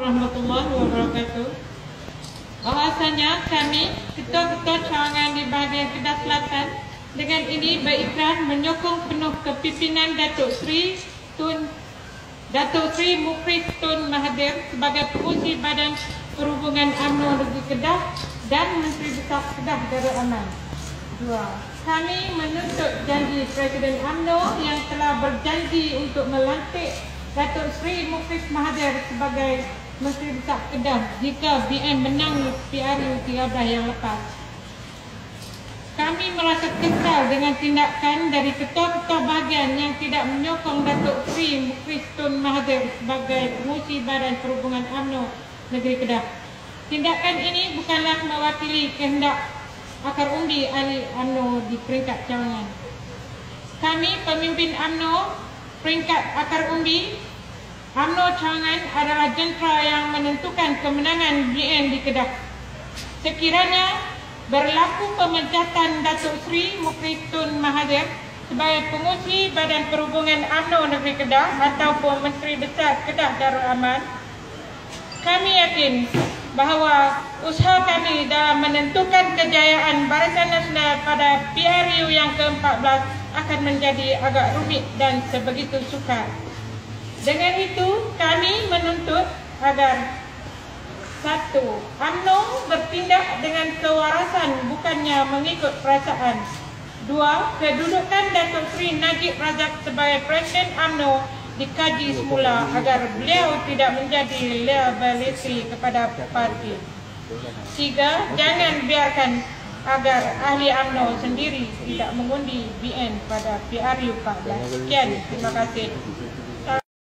warahmatullahi wabarakatuh. Bahasanya kami, ketua-ketua cawangan di bahagian Kedah Selatan dengan ini berikrar menyokong penuh kepimpinan Datuk Seri Tun Datuk Seri Mukris Tun Mahathir sebagai pengurusi Badan Perhubungan UMNO Negeri Kedah dan Menteri Besar Kedah Darul Aman. Dua. Kami menuntut janji Presiden UMNO yang telah berjanji untuk melantik Datuk Seri Mukris Mahathir sebagai Menteri Besar Kedah jika BN menang PRU 13 yang lepas. Kami merasa kesal dengan tindakan dari ketua-ketua bahagian yang tidak menyokong Datuk Seri Mukris Tun Mahathir sebagai pengusi Badan Perhubungan UMNO Negeri Kedah. Tindakan ini bukanlah mewakili kehendak akar undi ahli UMNO di peringkat cawangan. Kami pemimpin UMNO peringkat akar undi UMNO Cawangan adalah jentera yang menentukan kemenangan BN di Kedah. Sekiranya berlaku pemecatan Datuk Seri Mukritun Mahathir sebagai pengusi Badan Perhubungan UMNO Negeri Kedah ataupun Menteri Besar Kedah Darul Aman, kami yakin bahawa usaha kami dalam menentukan kejayaan Barisan Nasional pada PRU yang ke-14 akan menjadi agak rumit dan sebegitu sukar. Dengan itu, kami menuntut agar satu, UMNO bertindak dengan kewarasan bukannya mengikut perasaan. Dua, kedudukan Datuk Seri Najib Razak sebagai Presiden UMNO dikaji semula agar beliau tidak menjadi liability kepada parti. Tiga, jangan biarkan agar ahli UMNO sendiri tidak mengundi BN pada PRU 14. Sekian, terima kasih.